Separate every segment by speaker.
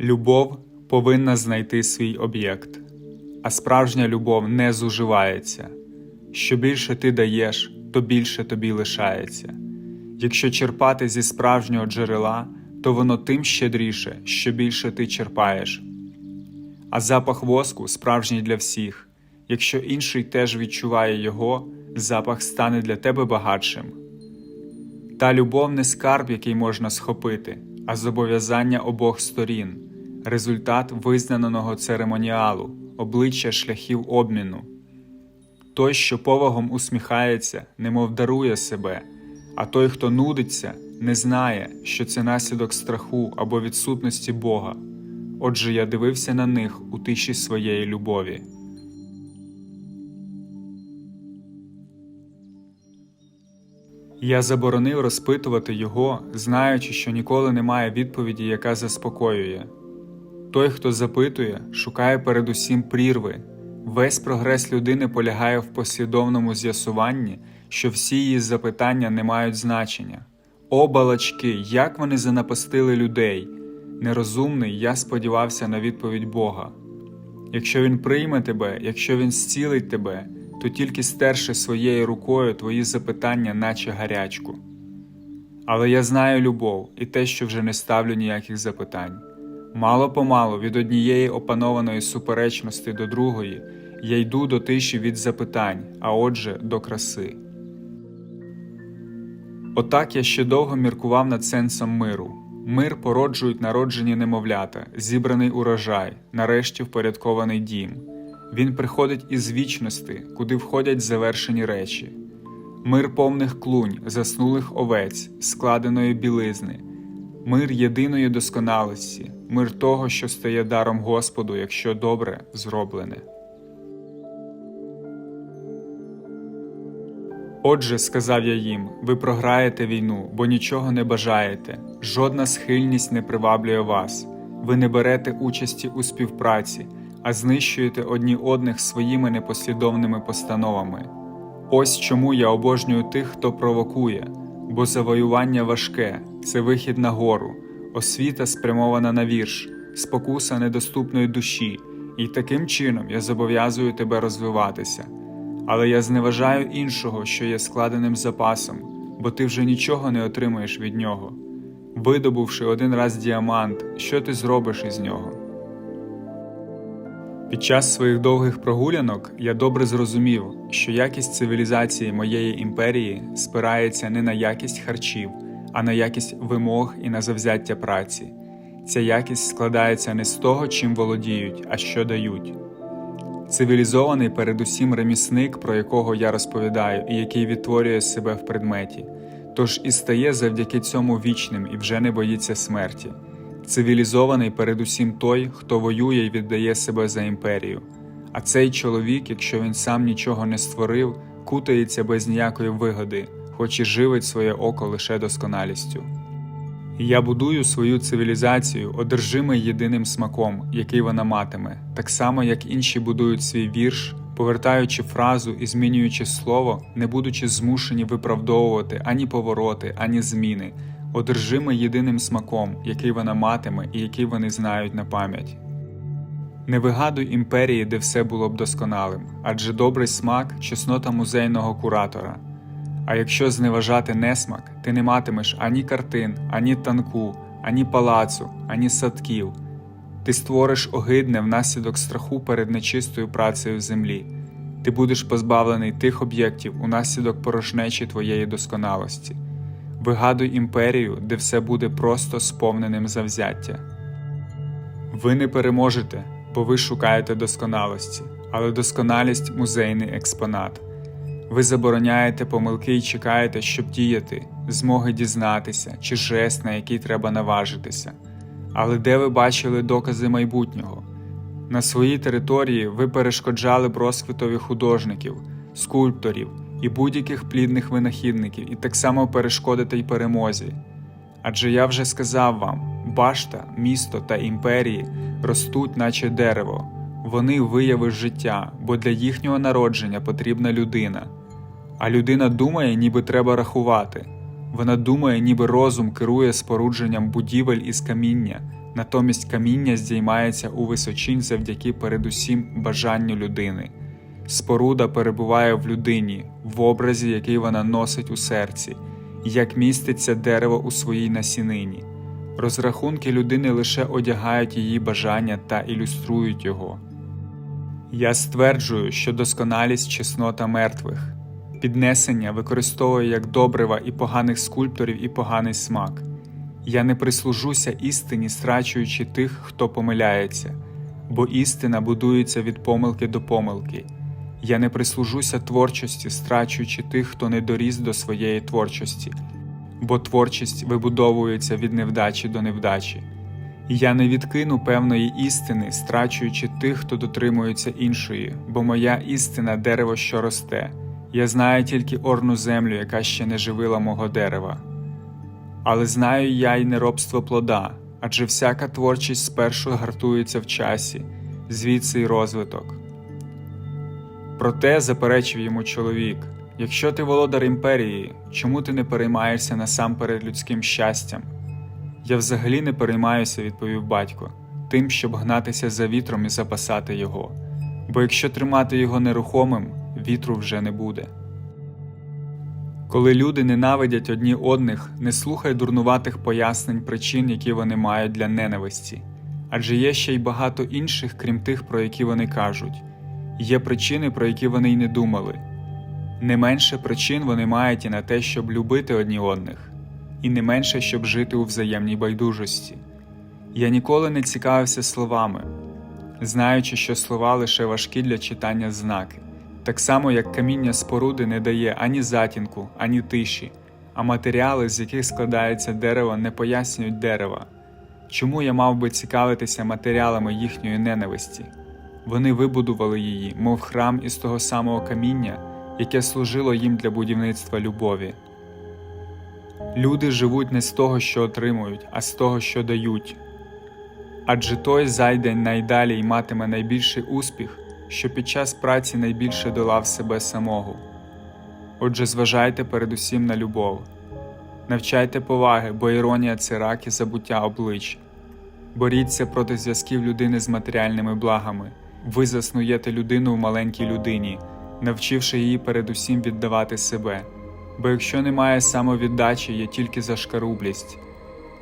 Speaker 1: Любов повинна знайти свій об'єкт, а справжня любов не зуживається. Що більше ти даєш, то більше тобі лишається. Якщо черпати зі справжнього джерела, то воно тим щедріше, що більше ти черпаєш. А запах воску справжній для всіх. Якщо інший теж відчуває його, запах стане для тебе багатшим. Та любов не скарб, який можна схопити, а зобов'язання обох сторін, результат визнаного церемоніалу, обличчя шляхів обміну. Той, що повагом усміхається, немов дарує себе, а той, хто нудиться, не знає, що це наслідок страху або відсутності Бога. Отже, я дивився на них у тиші своєї любові. Я заборонив розпитувати його, знаючи, що ніколи немає відповіді, яка заспокоює. Той, хто запитує, шукає передусім прірви. Весь прогрес людини полягає в послідовному з'ясуванні, що всі її запитання не мають значення. О, балачки, як вони занапастили людей! Нерозумний, я сподівався на відповідь Бога. Якщо він прийме тебе, якщо він зцілить тебе, то тільки стерши своєю рукою твої запитання, наче гарячку. Але я знаю любов і те, що вже не ставлю ніяких запитань. Мало помалу від однієї опанованої суперечності до другої я йду до тиші від запитань, а отже, до краси. Отак я ще довго міркував над сенсом миру. Мир породжують народжені немовлята, зібраний урожай, нарешті впорядкований дім. Він приходить із вічності, куди входять завершені речі. Мир повних клунь, заснулих овець, складеної білизни, мир єдиної досконалості, мир того, що стає даром Господу, якщо добре зроблене. Отже, сказав я їм, ви програєте війну, бо нічого не бажаєте, жодна схильність не приваблює вас, ви не берете участі у співпраці, а знищуєте одні одних своїми непослідовними постановами. Ось чому я обожнюю тих, хто провокує, бо завоювання важке це вихід на гору, освіта спрямована на вірш, спокуса недоступної душі, і таким чином я зобов'язую тебе розвиватися. Але я зневажаю іншого, що є складеним запасом, бо ти вже нічого не отримаєш від нього. Видобувши один раз діамант, що ти зробиш із нього? Під час своїх довгих прогулянок я добре зрозумів, що якість цивілізації моєї імперії спирається не на якість харчів, а на якість вимог і на завзяття праці. Ця якість складається не з того, чим володіють, а що дають. Цивілізований передусім ремісник, про якого я розповідаю, і який відтворює себе в предметі, тож і стає завдяки цьому вічним і вже не боїться смерті. Цивілізований передусім той, хто воює і віддає себе за імперію. А цей чоловік, якщо він сам нічого не створив, кутається без ніякої вигоди, хоч і живить своє око лише досконалістю. Я будую свою цивілізацію одержимий єдиним смаком, який вона матиме, так само як інші будують свій вірш, повертаючи фразу і змінюючи слово, не будучи змушені виправдовувати ані повороти, ані зміни, одержимий єдиним смаком, який вона матиме і який вони знають на пам'ять. Не вигадуй імперії, де все було б досконалим, адже добрий смак чеснота музейного куратора. А якщо зневажати несмак, ти не матимеш ані картин, ані танку, ані палацу, ані садків. Ти створиш огидне внаслідок страху перед нечистою працею в землі. Ти будеш позбавлений тих об'єктів унаслідок порожнечі твоєї досконалості. Вигадуй імперію, де все буде просто сповненим завзяття. Ви не переможете, бо ви шукаєте досконалості, але досконалість музейний експонат. Ви забороняєте помилки і чекаєте, щоб діяти, змоги дізнатися чи жест, на який треба наважитися. Але де ви бачили докази майбутнього? На своїй території ви перешкоджали б розквітові художників, скульпторів і будь-яких плідних винахідників, і так само перешкодите й перемозі. Адже я вже сказав вам: башта, місто та імперії ростуть, наче дерево. Вони вияви життя, бо для їхнього народження потрібна людина. А людина думає, ніби треба рахувати. Вона думає, ніби розум керує спорудженням будівель із каміння, натомість каміння здіймається у височинь завдяки передусім бажанню людини. Споруда перебуває в людині, в образі, який вона носить у серці, як міститься дерево у своїй насінині. Розрахунки людини лише одягають її бажання та ілюструють його. Я стверджую, що досконалість чеснота мертвих. Піднесення використовує як добрива і поганих скульпторів, і поганий смак. Я не прислужуся істині, страчуючи тих, хто помиляється, бо істина будується від помилки до помилки. Я не прислужуся творчості, страчуючи тих, хто не доріс до своєї творчості, бо творчість вибудовується від невдачі до невдачі. Я не відкину певної істини, страчуючи тих, хто дотримується іншої, бо моя істина дерево, що росте. Я знаю тільки орну землю, яка ще не живила мого дерева. Але знаю я й неробство плода, адже всяка творчість спершу гартується в часі, звідси й розвиток. Проте заперечив йому чоловік якщо ти володар імперії, чому ти не переймаєшся насамперед людським щастям? Я взагалі не переймаюся, відповів батько, тим, щоб гнатися за вітром і запасати його, бо якщо тримати його нерухомим, вітру вже не буде. Коли люди ненавидять одні одних, не слухай дурнуватих пояснень причин, які вони мають для ненависті, адже є ще й багато інших, крім тих, про які вони кажуть, є причини, про які вони й не думали. Не менше причин вони мають і на те, щоб любити одні одних, і не менше, щоб жити у взаємній байдужості. Я ніколи не цікавився словами, знаючи, що слова лише важкі для читання знаки, так само як каміння споруди не дає ані затінку, ані тиші, а матеріали, з яких складається дерево, не пояснюють дерева. Чому я мав би цікавитися матеріалами їхньої ненависті? Вони вибудували її, мов храм із того самого каміння, яке служило їм для будівництва любові. Люди живуть не з того, що отримують, а з того, що дають. Адже той зайде найдалі й матиме найбільший успіх, що під час праці найбільше долав себе самого. Отже, зважайте передусім на любов, навчайте поваги, бо іронія це рак і забуття облич. Боріться проти зв'язків людини з матеріальними благами, ви заснуєте людину в маленькій людині, навчивши її передусім віддавати себе. Бо якщо немає самовіддачі, є тільки зашкарублість.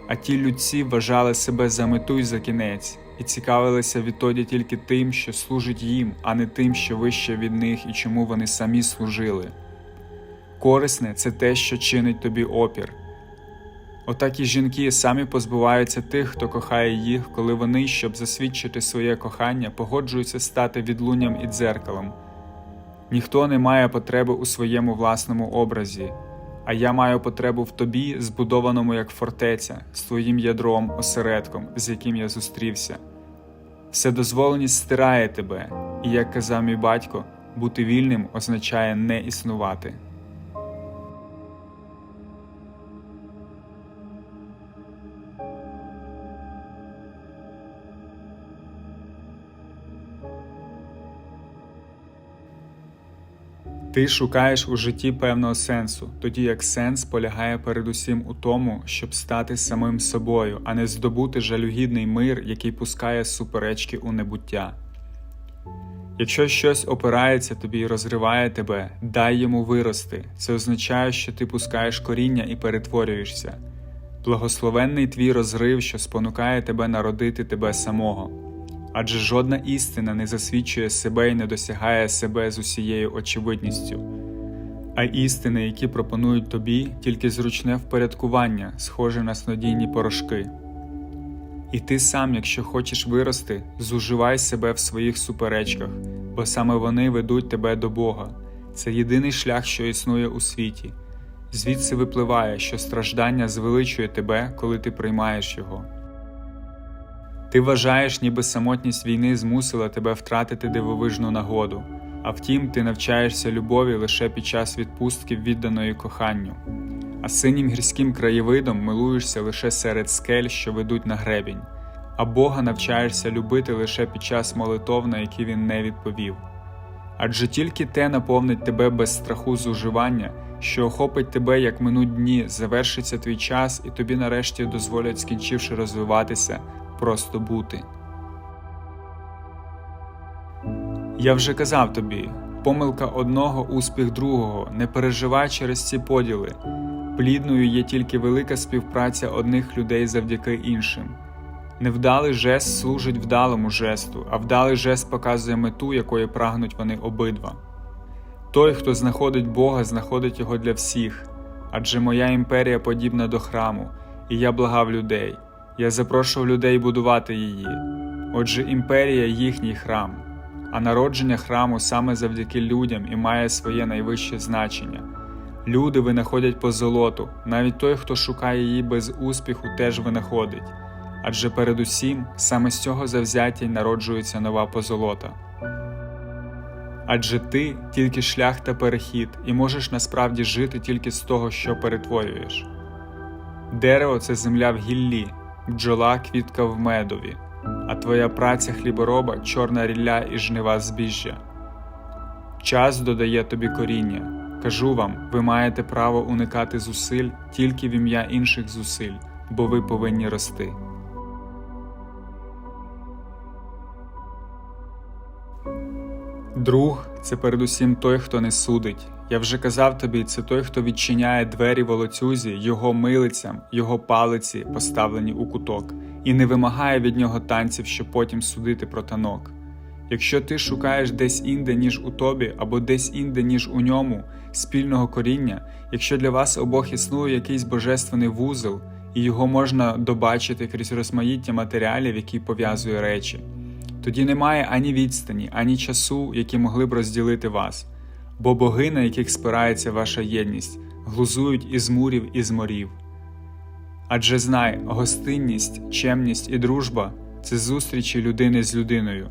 Speaker 1: А ті людці вважали себе за мету й за кінець, і цікавилися відтоді тільки тим, що служить їм, а не тим, що вище від них і чому вони самі служили. Корисне це те, що чинить тобі опір. Отак і жінки самі позбуваються тих, хто кохає їх, коли вони, щоб засвідчити своє кохання, погоджуються стати відлунням і дзеркалом. Ніхто не має потреби у своєму власному образі, а я маю потребу в тобі, збудованому як фортеця, з твоїм ядром, осередком, з яким я зустрівся. Вседозволеність стирає тебе, і, як казав мій батько, бути вільним означає не існувати. Ти шукаєш у житті певного сенсу, тоді як сенс полягає передусім у тому, щоб стати самим собою, а не здобути жалюгідний мир, який пускає суперечки у небуття. Якщо щось опирається тобі і розриває тебе, дай йому вирости. Це означає, що ти пускаєш коріння і перетворюєшся. Благословенний твій розрив, що спонукає тебе народити тебе самого. Адже жодна істина не засвідчує себе і не досягає себе з усією очевидністю, а істини, які пропонують тобі, тільки зручне впорядкування, схоже на снодійні порошки. І ти сам, якщо хочеш вирости, зуживай себе в своїх суперечках, бо саме вони ведуть тебе до Бога. Це єдиний шлях, що існує у світі. Звідси випливає, що страждання звеличує тебе, коли ти приймаєш його. Ти вважаєш, ніби самотність війни змусила тебе втратити дивовижну нагоду, а втім, ти навчаєшся любові лише під час відпустки відданої коханню, а синім гірським краєвидом милуєшся лише серед скель, що ведуть на гребінь, а Бога навчаєшся любити лише під час молитов, на які він не відповів. Адже тільки те наповнить тебе без страху зуживання, що охопить тебе, як минуть дні, завершиться твій час, і тобі нарешті дозволять, скінчивши розвиватися просто бути. Я вже казав тобі, помилка одного, успіх другого, не переживай через ці поділи. Плідною є тільки велика співпраця одних людей завдяки іншим. Невдалий жест служить вдалому жесту, а вдалий жест показує мету, якої прагнуть вони обидва. Той, хто знаходить Бога, знаходить його для всіх, адже моя імперія подібна до храму, і я благав людей, я запрошував людей будувати її. Отже, імперія їхній храм, а народження храму саме завдяки людям і має своє найвище значення. Люди винаходять позолоту, навіть той, хто шукає її без успіху, теж винаходить. Адже передусім саме з цього завзяття й народжується нова позолота. Адже ти тільки шлях та перехід, і можеш насправді жити тільки з того, що перетворюєш. Дерево це земля в гіллі, бджола квітка в медові, а твоя праця хлібороба чорна рілля і жнива збіжжя. Час додає тобі коріння. Кажу вам, ви маєте право уникати зусиль тільки в ім'я інших зусиль, бо ви повинні рости. Друг це передусім той, хто не судить. Я вже казав тобі, це той, хто відчиняє двері волоцюзі, його милицям, його палиці, поставлені у куток, і не вимагає від нього танців, щоб потім судити про танок. Якщо ти шукаєш десь інде, ніж у тобі, або десь інде, ніж у ньому, спільного коріння, якщо для вас обох існує якийсь божественний вузол, і його можна добачити крізь розмаїття матеріалів, які пов'язує речі, тоді немає ані відстані, ані часу, які могли б розділити вас, бо боги, на яких спирається ваша єдність, глузують із мурів і з морів. Адже знай, гостинність, чемність і дружба це зустрічі людини з людиною.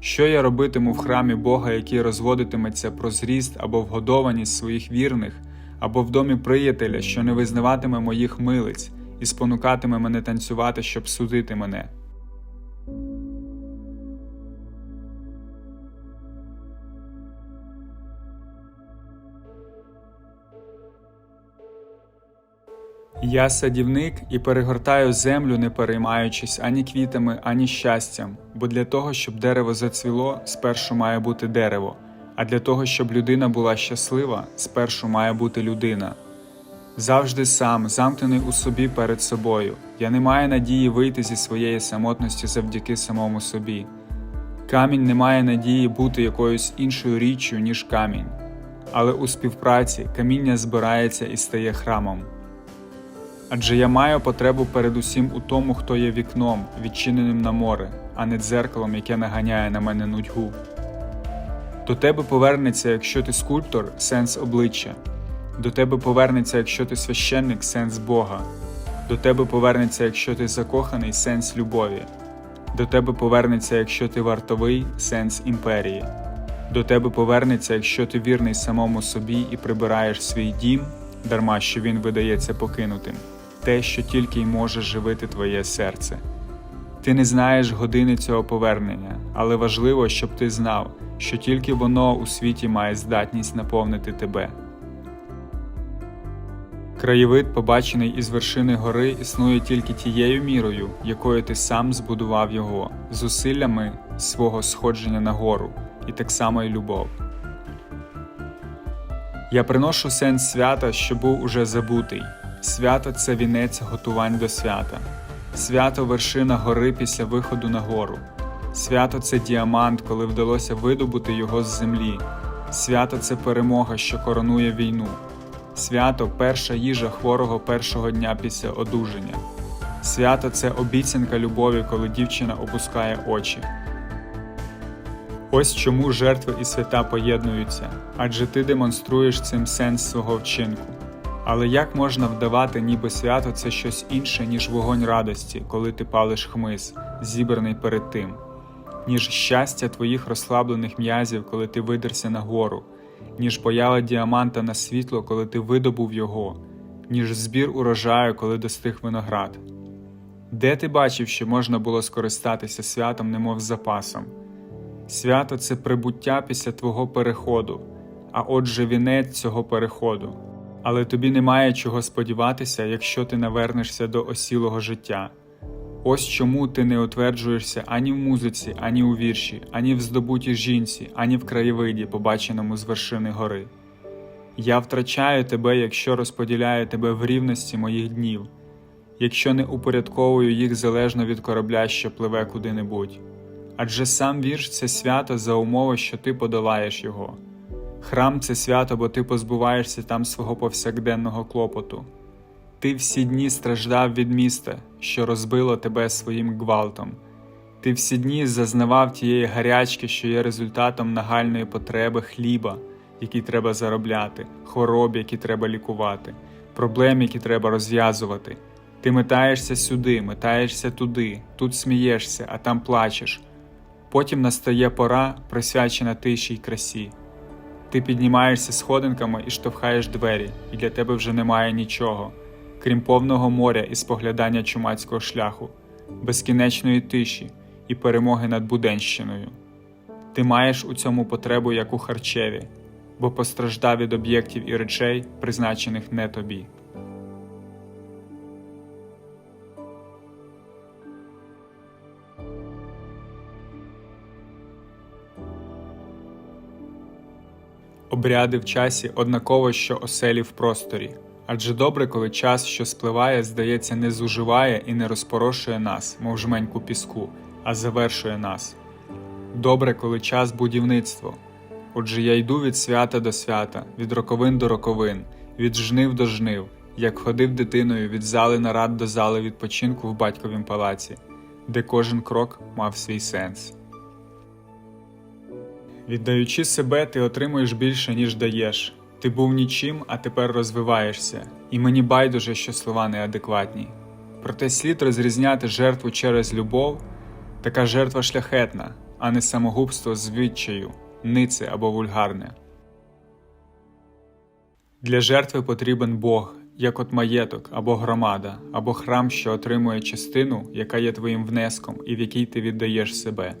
Speaker 1: Що я робитиму в храмі Бога, який розводитиметься про зріст або вгодованість своїх вірних, або в домі приятеля, що не визнаватиме моїх милиць і спонукатиме мене танцювати, щоб судити мене? Я садівник і перегортаю землю, не переймаючись ані квітами, ані щастям, бо для того, щоб дерево зацвіло, спершу має бути дерево, а для того, щоб людина була щаслива, спершу має бути людина. Завжди сам, замкнений у собі перед собою. Я не маю надії вийти зі своєї самотності завдяки самому собі. Камінь не має надії бути якоюсь іншою річчю, ніж камінь, але у співпраці каміння збирається і стає храмом. Адже я маю потребу передусім у тому, хто є вікном, відчиненим на море, а не дзеркалом, яке наганяє на мене нудьгу. До тебе повернеться, якщо ти скульптор, сенс обличчя, до тебе повернеться, якщо ти священник, сенс Бога, до тебе повернеться, якщо ти закоханий, сенс любові, до тебе повернеться, якщо ти вартовий, сенс імперії, до тебе повернеться, якщо ти вірний самому собі і прибираєш свій дім, дарма що він видається покинутим те, що тільки й може живити твоє серце. Ти не знаєш години цього повернення, але важливо, щоб ти знав, що тільки воно у світі має здатність наповнити тебе. Краєвид, побачений із вершини гори, існує тільки тією мірою, якою ти сам збудував його, зусиллями свого сходження на гору, і так само й любов. Я приношу сенс свята, що був уже забутий. Свято це вінець готувань до свята, свято вершина гори після виходу на гору. Свято це діамант, коли вдалося видобути його з землі. Свято це перемога, що коронує війну. Свято перша їжа хворого першого дня після одужання. Свято це обіцянка любові, коли дівчина опускає очі. Ось чому жертви і свята поєднуються, адже ти демонструєш цим сенс свого вчинку. Але як можна вдавати, ніби свято це щось інше, ніж вогонь радості, коли ти палиш хмиз, зібраний перед тим, ніж щастя твоїх розслаблених м'язів, коли ти видерся на гору, ніж поява діаманта на світло, коли ти видобув його, ніж збір урожаю, коли достиг виноград? Де ти бачив, що можна було скористатися святом, немов запасом? Свято це прибуття після твого переходу, а отже, вінець цього переходу але тобі немає чого сподіватися, якщо ти навернешся до осілого життя. Ось чому ти не утверджуєшся ані в музиці, ані у вірші, ані в здобутій жінці, ані в краєвиді, побаченому з вершини гори. Я втрачаю тебе, якщо розподіляю тебе в рівності моїх днів, якщо не упорядковую їх залежно від корабля, що пливе куди-небудь. Адже сам вірш це свято за умови, що ти подолаєш його. Храм це свято, бо ти позбуваєшся там свого повсякденного клопоту. Ти всі дні страждав від міста, що розбило тебе своїм гвалтом. Ти всі дні зазнавав тієї гарячки, що є результатом нагальної потреби хліба, який треба заробляти, хвороб, які треба лікувати, проблем, які треба розв'язувати. Ти метаєшся сюди, метаєшся туди, тут смієшся, а там плачеш. Потім настає пора, присвячена тиші й красі. Ти піднімаєшся сходинками і штовхаєш двері, і для тебе вже немає нічого, крім повного моря і споглядання чумацького шляху, безкінечної тиші і перемоги над Буденщиною. Ти маєш у цьому потребу як у харчеві, бо постраждав від об'єктів і речей, призначених не тобі. Обряди в часі однаково, що оселі в просторі. Адже добре, коли час, що спливає, здається, не зуживає і не розпорошує нас, мов жменьку піску, а завершує нас. Добре, коли час будівництво. Отже, я йду від свята до свята, від роковин до роковин, від жнив до жнив, як ходив дитиною від зали нарад до зали відпочинку в батьковім палаці, де кожен крок мав свій сенс. Віддаючи себе, ти отримуєш більше, ніж даєш. Ти був нічим, а тепер розвиваєшся, і мені байдуже, що слова неадекватні. Проте слід розрізняти жертву через любов, така жертва шляхетна, а не самогубство з відчаю, нице або вульгарне. Для жертви потрібен Бог, як от маєток або громада, або храм, що отримує частину, яка є твоїм внеском і в якій ти віддаєш себе.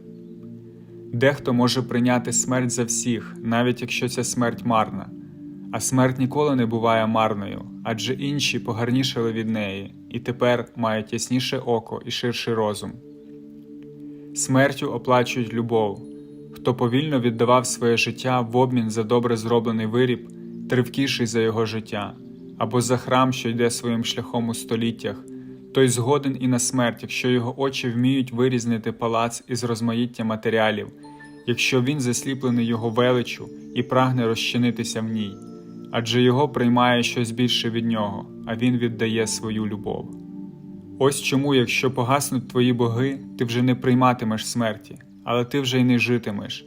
Speaker 1: Дехто може прийняти смерть за всіх, навіть якщо ця смерть марна, а смерть ніколи не буває марною, адже інші погарнішали від неї і тепер мають ясніше око і ширший розум. Смертю оплачують любов. Хто повільно віддавав своє життя в обмін за добре зроблений виріб, тривкіший за його життя, або за храм, що йде своїм шляхом у століттях, той згоден і на смерть, якщо його очі вміють вирізнити палац із розмаїття матеріалів, якщо він засліплений його величу і прагне розчинитися в ній, адже його приймає щось більше від нього, а він віддає свою любов. Ось чому, якщо погаснуть твої боги, ти вже не прийматимеш смерті, але ти вже й не житимеш,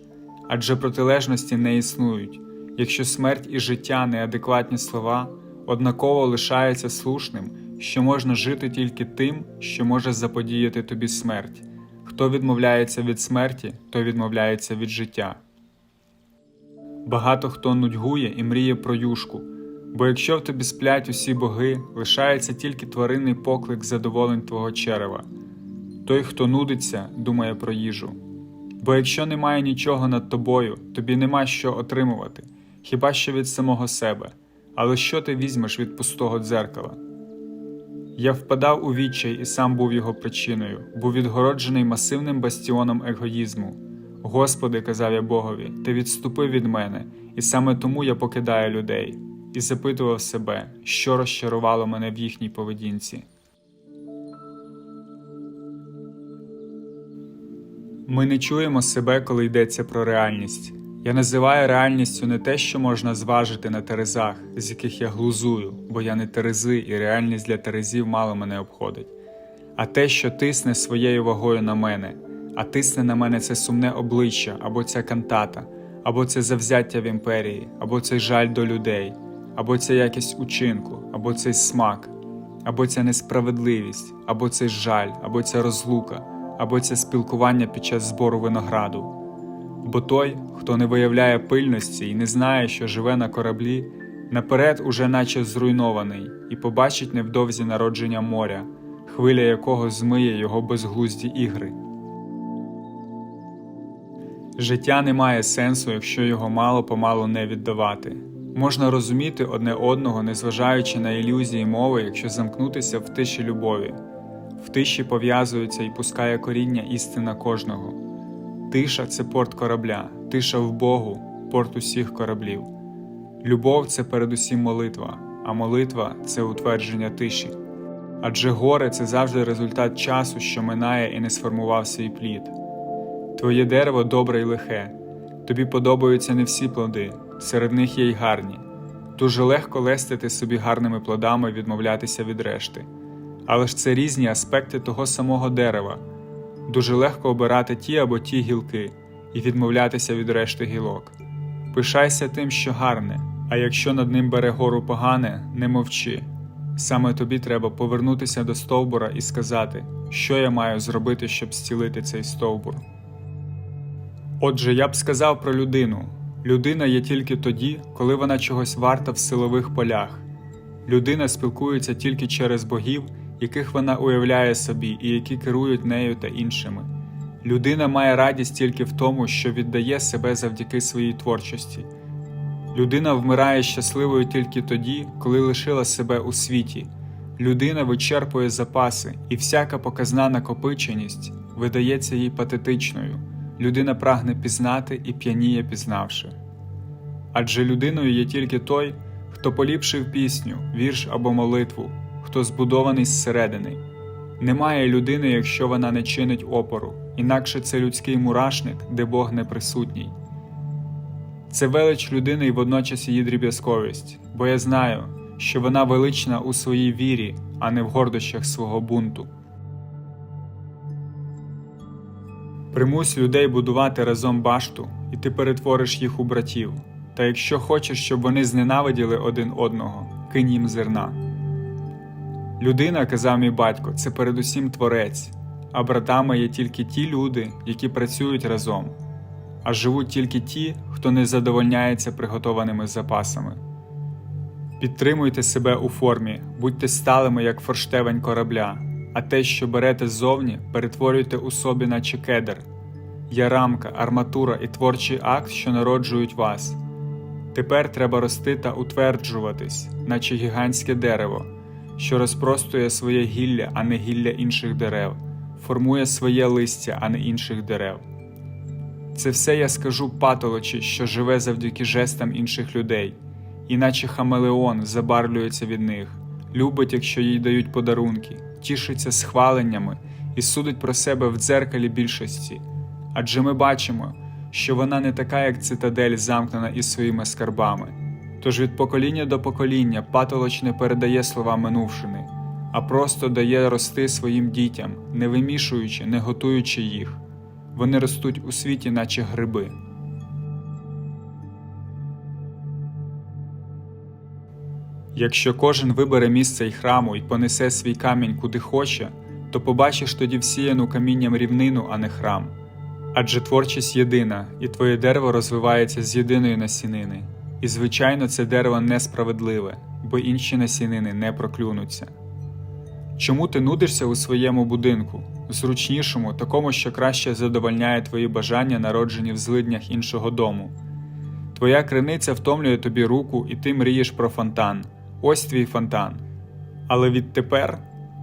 Speaker 1: адже протилежності не існують, якщо смерть і життя неадекватні слова, однаково лишається слушним що можна жити тільки тим, що може заподіяти тобі смерть. Хто відмовляється від смерті, той відмовляється від життя. Багато хто нудьгує і мріє про юшку, бо якщо в тобі сплять усі боги, лишається тільки тваринний поклик задоволень твого черева. Той, хто нудиться, думає про їжу. Бо якщо немає нічого над тобою, тобі нема що отримувати, хіба що від самого себе, але що ти візьмеш від пустого дзеркала? Я впадав у відчай і сам був його причиною, був відгороджений масивним бастіоном егоїзму. Господи, казав я Богові, ти відступив від мене, і саме тому я покидаю людей, і запитував себе, що розчарувало мене в їхній поведінці. Ми не чуємо себе, коли йдеться про реальність. Я називаю реальністю не те, що можна зважити на терезах, з яких я глузую, бо я не терези, і реальність для терезів мало мене обходить, а те, що тисне своєю вагою на мене, а тисне на мене це сумне обличчя, або ця кантата, або це завзяття в імперії, або цей жаль до людей, або ця якість учинку, або цей смак, або ця несправедливість, або цей жаль, або ця розлука, або це спілкування під час збору винограду. Бо той, хто не виявляє пильності і не знає, що живе на кораблі, наперед уже наче зруйнований, і побачить невдовзі народження моря, хвиля якого змиє його безглузді ігри. Життя не має сенсу, якщо його мало помалу не віддавати. Можна розуміти одне одного, незважаючи на ілюзії мови, якщо замкнутися в тиші любові. В тиші пов'язується і пускає коріння істина кожного. Тиша це порт корабля, тиша в Богу, порт усіх кораблів. Любов це передусім молитва, а молитва це утвердження тиші. Адже горе це завжди результат часу, що минає і не сформував свій плід. Твоє дерево добре й лихе, тобі подобаються не всі плоди, серед них є й гарні. Дуже легко лестити собі гарними плодами відмовлятися від решти. Але ж це різні аспекти того самого дерева. Дуже легко обирати ті або ті гілки і відмовлятися від решти гілок. Пишайся тим, що гарне, а якщо над ним бере гору погане, не мовчи. Саме тобі треба повернутися до стовбура і сказати, що я маю зробити, щоб зцілити цей стовбур. Отже, я б сказав про людину: людина є тільки тоді, коли вона чогось варта в силових полях. Людина спілкується тільки через богів, яких вона уявляє собі і які керують нею та іншими. Людина має радість тільки в тому, що віддає себе завдяки своїй творчості. Людина вмирає щасливою тільки тоді, коли лишила себе у світі. Людина вичерпує запаси, і всяка показна накопиченість видається їй патетичною. Людина прагне пізнати і п'яніє пізнавши. Адже людиною є тільки той, хто поліпшив пісню, вірш або молитву, хто збудований зсередини. Немає людини, якщо вона не чинить опору, інакше це людський мурашник, де Бог не присутній. Це велич людини і водночас її дріб'язковість, бо я знаю, що вона велична у своїй вірі, а не в гордощах свого бунту. Примусь людей будувати разом башту, і ти перетвориш їх у братів. Та якщо хочеш, щоб вони зненавиділи один одного, кинь їм зерна. Людина, казав мій батько, це передусім творець, а братами є тільки ті люди, які працюють разом, а живуть тільки ті, хто не задовольняється приготованими запасами. Підтримуйте себе у формі, будьте сталими, як форштевень корабля, а те, що берете ззовні, перетворюйте у собі, наче кедр. Є рамка, арматура і творчий акт, що народжують вас. Тепер треба рости та утверджуватись, наче гігантське дерево, що розпростує своє гілля, а не гілля інших дерев, формує своє листя, а не інших дерев. Це все я скажу патолочі, що живе завдяки жестам інших людей, іначе хамелеон забарвлюється від них, любить, якщо їй дають подарунки, тішиться схваленнями і судить про себе в дзеркалі більшості. Адже ми бачимо, що вона не така, як цитадель, замкнена із своїми скарбами. Тож від покоління до покоління патолоч не передає слова минувшини, а просто дає рости своїм дітям, не вимішуючи, не готуючи їх. Вони ростуть у світі, наче гриби. Якщо кожен вибере місце й храму і понесе свій камінь куди хоче, то побачиш тоді всіяну камінням рівнину, а не храм. Адже творчість єдина, і твоє дерево розвивається з єдиної насінини. І, звичайно, це дерево несправедливе, бо інші насінини не проклюнуться. Чому ти нудишся у своєму будинку, зручнішому, такому, що краще задовольняє твої бажання, народжені в злиднях іншого дому? Твоя криниця втомлює тобі руку, і ти мрієш про фонтан. Ось твій фонтан. Але відтепер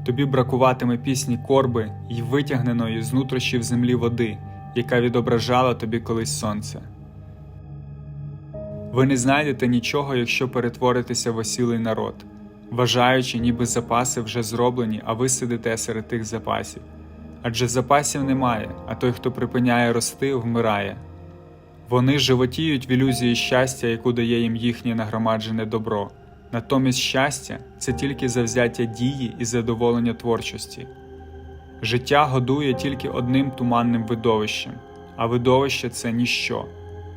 Speaker 1: тобі бракуватиме пісні корби й витягненої з нутрощів землі води, яка відображала тобі колись сонце. Ви не знайдете нічого, якщо перетворитеся в осілий народ, вважаючи, ніби запаси вже зроблені, а ви сидите серед тих запасів. Адже запасів немає, а той, хто припиняє рости, вмирає. Вони животіють в ілюзії щастя, яку дає їм їхнє нагромаджене добро. Натомість щастя це тільки завзяття дії і задоволення творчості. Життя годує тільки одним туманним видовищем, а видовище це ніщо.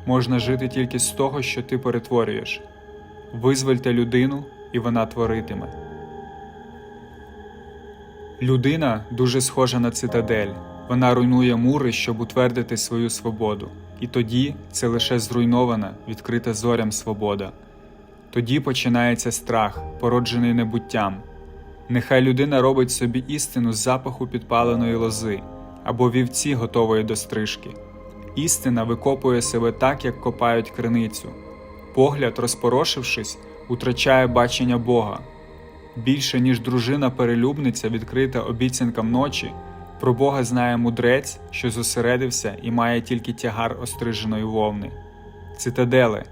Speaker 1: Можна жити тільки з того, що ти перетворюєш. Визвольте людину, і вона творитиме. Людина дуже схожа на цитадель. Вона руйнує мури, щоб утвердити свою свободу. І тоді це лише зруйнована, відкрита зорям свобода. Тоді починається страх, породжений небуттям. Нехай людина робить собі істину з запаху підпаленої лози або вівці готової до стрижки. Істина викопує себе так, як копають криницю. Погляд, розпорошившись, утрачає бачення Бога. Більше, ніж дружина-перелюбниця відкрита обіцянкам ночі, про Бога знає мудрець, що зосередився і має тільки тягар остриженої вовни. Цитаделе,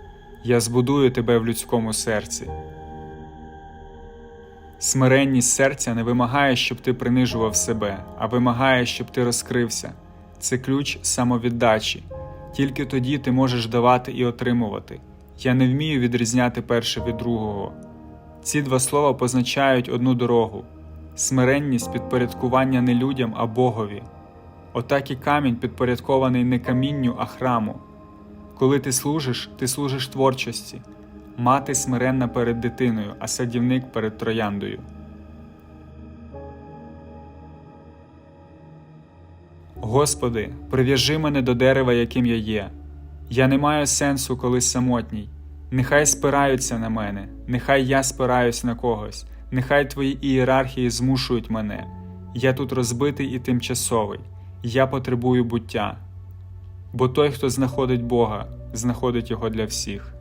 Speaker 1: я збудую тебе в людському серці. Смиренність серця не вимагає, щоб ти принижував себе, а вимагає, щоб ти розкрився. Це ключ самовіддачі. Тільки тоді ти можеш давати і отримувати. Я не вмію відрізняти перше від другого. Ці два слова позначають одну дорогу смиренність підпорядкування не людям, а Богові. Отак і камінь підпорядкований не камінню, а храму. Коли ти служиш, ти служиш творчості. Мати смиренна перед дитиною, а садівник перед трояндою. Господи, прив'яжи мене до дерева, яким я є. Я не маю сенсу, коли самотній. Нехай спираються на мене, нехай я спираюсь на когось, нехай твої ієрархії змушують мене. Я тут розбитий і тимчасовий, я потребую буття. Бо той, хто знаходить Бога, знаходить його для всіх.